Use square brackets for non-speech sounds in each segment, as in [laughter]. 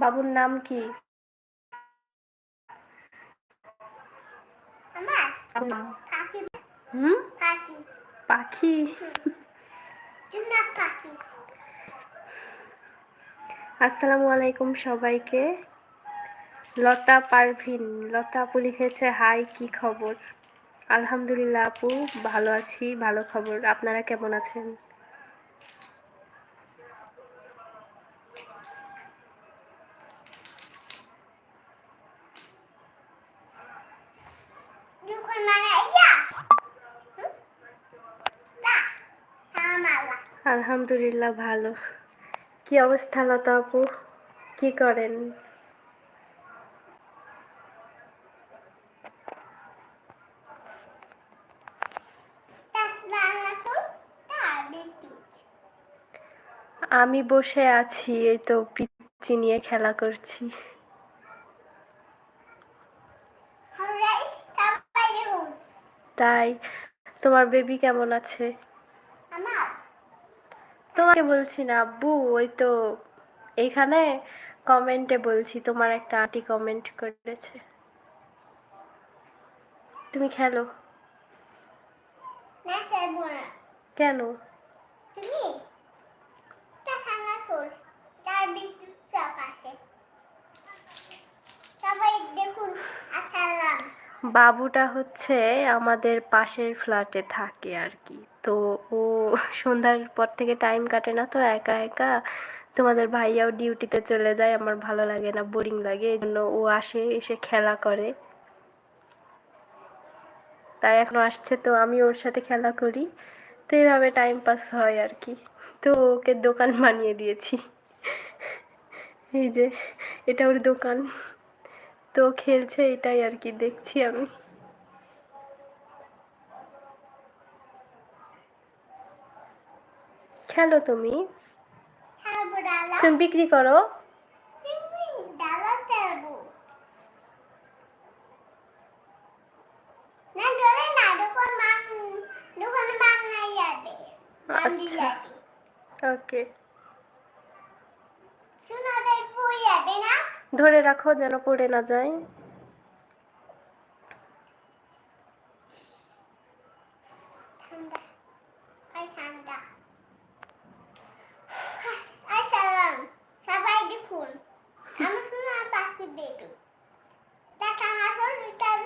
বাবুর নাম কি? হুম? পাখি। আসসালামু আলাইকুম সবাইকে। লতা পারভিন। লতা আপু লিখেছে হাই কি খবর? আলহামদুলিল্লাহ আপু ভালো আছি ভালো খবর। আপনারা কেমন আছেন? আলহামদুলিল্লাহ ভালো। কি অবস্থা লতা আপু? কি করেন? আমি বসে আছি এই তো পিচ্চি নিয়ে খেলা করছি। তাই তোমার বেবি কেমন আছে? তোমাকে বলছি না আব্বু ওই তো এইখানে কমেন্টে বলছি তোমার একটা আন্টি কমেন্ট করেছে। তুমি খেলো। কেন তুমি তা খানা শোল তার বৃষ্টি চাপ আসে সবাই দেখুন আসসালাম বাবুটা হচ্ছে আমাদের পাশের ফ্ল্যাটে থাকে আর কি। তো ও সন্ধ্যার পর থেকে টাইম কাটে না তো একা একা। তোমাদের ভাইয়াও ডিউটিতে চলে যায়, আমার ভালো লাগে না বোরিং লাগে, এই জন্য ও আসে, এসে খেলা করে। তাই এখন আসছে, তো আমি ওর সাথে খেলা করি। তো এইভাবে টাইম পাস হয় আর কি। তো ওকে দোকান বানিয়ে দিয়েছি। এই যে, এটা ওর দোকান। তো খেলছে এটাই আর কি, দেখছি আমি। খেলো তুমি? তুমি বিক্রি করো? আচ্ছা। ওকে। সোনাটাই পড়ে যাবে না? ধরে রাখো যেন পড়ে না যায়। ঠান্ডা। আই ঠান্ডা। আসসালাম সবাই দেখুন। আমি সোনার পাখি বেবি দেখা আসল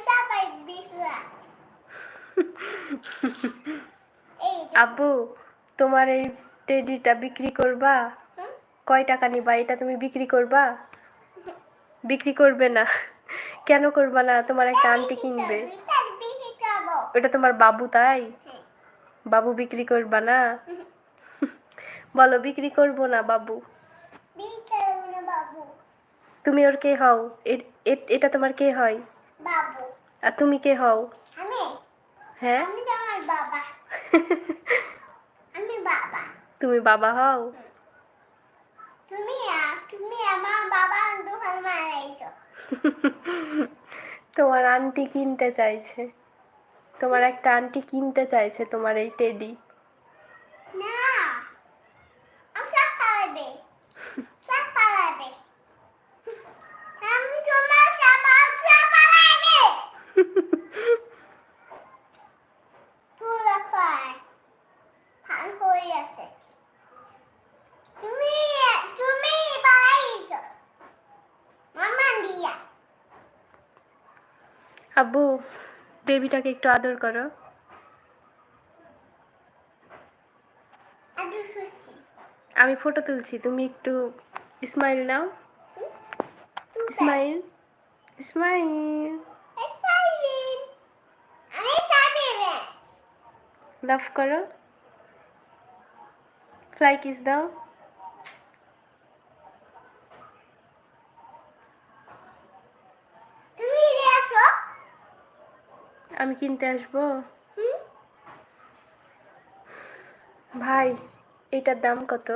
সবাই বিশ্বাস আব্বু তোমার এই টেডিটা বিক্রি করবা? কয় টাকা নিবা? এটা তুমি বিক্রি করবা? বিক্রি করবে না। কেন করবা না? তোমার একটা আন্টি কিনবে। ওটা তোমার বাবু তাই? হ্যাঁ। বাবু বিক্রি করবা না? [laughs] বলো বিক্রি করব না বাবু? তুমি ওর কে হও? এটা তোমার কে হয়? আর তুমি কে হও? হ্যাঁ? [laughs] তুমি বাবা হও তুমি আ- তুমি আমার বাবা দোকান মারাইছো [laughs] তোমার আন্টি কিনতে চাইছে। তোমার একটা আন্টি কিনতে চাইছে তোমার এই টেডি না আমি সব খাওয়াবে সব পালাবে আমি তোমার সব সব পালাবে পুরো খায় ফান হয়ে আছে তুমি তুমি পালাইছো মামা দিয়া আব্বু বেবিটাকে একটু আদর করো। আমি ফটো তুলছি তুমি একটু স্মাইল নাও। Smile smile! লাভ করো। ফ্লাই কিস দাও তুমি রে আসো আমি কিনতে আসব? ভাই এটার দাম কত?